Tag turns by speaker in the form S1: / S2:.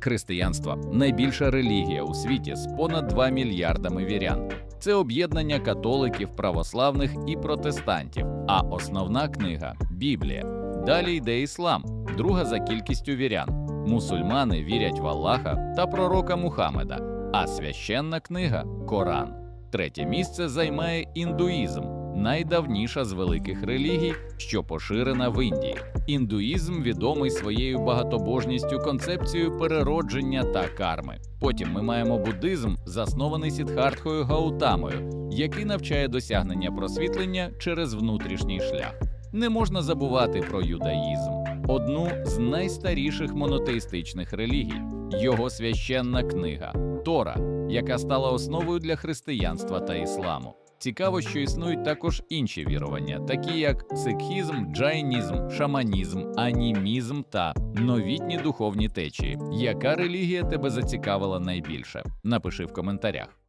S1: Християнство найбільша релігія у світі з понад 2 мільярдами вірян. Це об'єднання католиків, православних і протестантів. А основна книга Біблія. Далі йде іслам, друга за кількістю вірян. Мусульмани вірять в Аллаха та пророка Мухаммеда, а священна книга Коран. Третє місце займає індуїзм, найдавніша з великих релігій, що поширена в Індії. Індуїзм відомий своєю багатобожністю, концепцією переродження та карми. Потім ми маємо буддизм, заснований Сідхартхою Гаутамою, який навчає досягнення просвітлення через внутрішній шлях. Не можна забувати про юдаїзм, одну з найстаріших монотеїстичних релігій, його священна книга Тора, яка стала основою для християнства та ісламу. Цікаво, що існують також інші вірування, такі як сикхізм, джайнізм, шаманізм, анімізм та новітні духовні течії. Яка релігія тебе зацікавила найбільше? Напиши в коментарях.